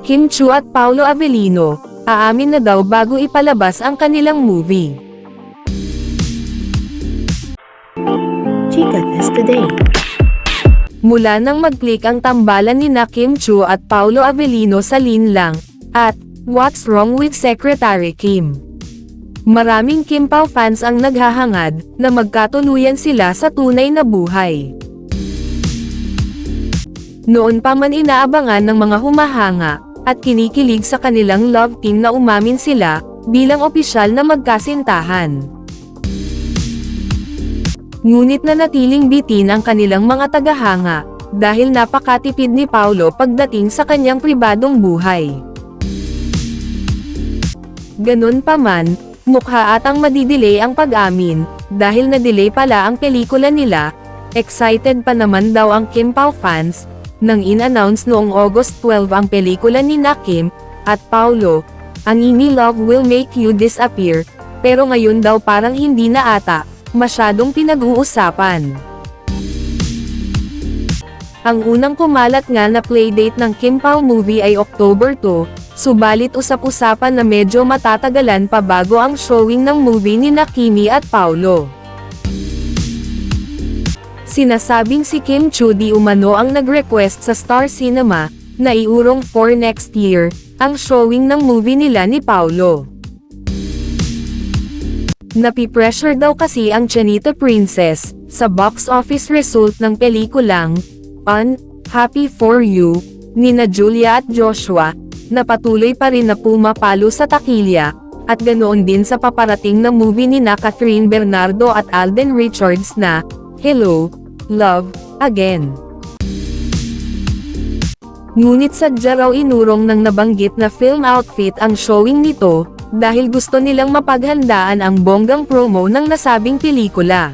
Kim Chu at Paolo Avellino, aamin na daw bago ipalabas ang kanilang movie. Chica Test Today. Mula nang mag-click ang tambalan ni na Kim Chu at Paolo Avellino sa Lin Lang, at What's Wrong with Secretary Kim? Maraming Kim Pao fans ang naghahangad na magkatuluyan sila sa tunay na buhay. Noon pa man inaabangan ng mga humahanga at kinikilig sa kanilang love team na umamin sila bilang opisyal na magkasintahan. Ngunit nanatiling bitin ang kanilang mga tagahanga, dahil napakatipid ni Paulo pagdating sa kanyang pribadong buhay. Ganun pa mukha atang madidelay ang pag-amin, dahil na-delay pala ang pelikula nila, excited pa naman daw ang Kim Pao fans, nang in-announce noong August 12 ang pelikula ni na Kim, at Paulo, ang Ini Love Will Make You Disappear, pero ngayon daw parang hindi na ata, masyadong pinag-uusapan. Ang unang kumalat nga na playdate ng Kim Pao movie ay October 2, subalit usap-usapan na medyo matatagalan pa bago ang showing ng movie ni Nakimi at Paulo. Sinasabing si Kim Chu di umano ang nag-request sa Star Cinema, na iurong for next year, ang showing ng movie nila ni Paulo. Napipressure daw kasi ang Chanita Princess, sa box office result ng pelikulang, On, Happy For You, ni na Julia at Joshua, na patuloy pa rin na pumapalo sa takilya, at ganoon din sa paparating na movie ni na Catherine Bernardo at Alden Richards na, Hello, Love, Again. Ngunit sadya raw inurong ng nabanggit na film outfit ang showing nito, dahil gusto nilang mapaghandaan ang bonggang promo ng nasabing pelikula.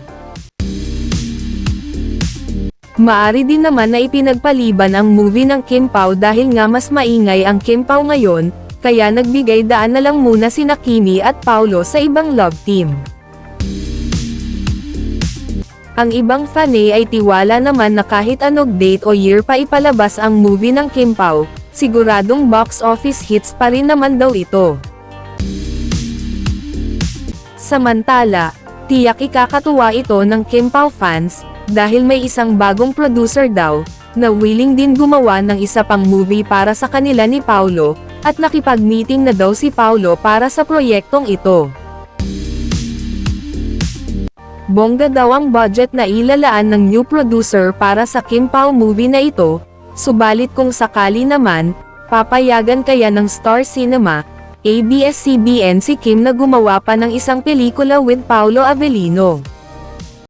Maari din naman na ipinagpaliban ang movie ng Kim Pao dahil nga mas maingay ang Kim Pao ngayon, kaya nagbigay daan na lang muna si Nakimi at Paulo sa ibang love team. Ang ibang fanay ay tiwala naman na kahit anong date o year pa ipalabas ang movie ng Kim Pao, siguradong box office hits pa rin naman daw ito. Samantala, tiyak ikakatuwa ito ng Kim Pao fans, dahil may isang bagong producer daw, na willing din gumawa ng isa pang movie para sa kanila ni Paulo, at nakipag-meeting na daw si Paulo para sa proyektong ito. Bongga daw ang budget na ilalaan ng new producer para sa Kim Pao movie na ito, subalit kung sakali naman, papayagan kaya ng Star Cinema, ABS-CBN si Kim na gumawa pa ng isang pelikula with Paolo Avellino.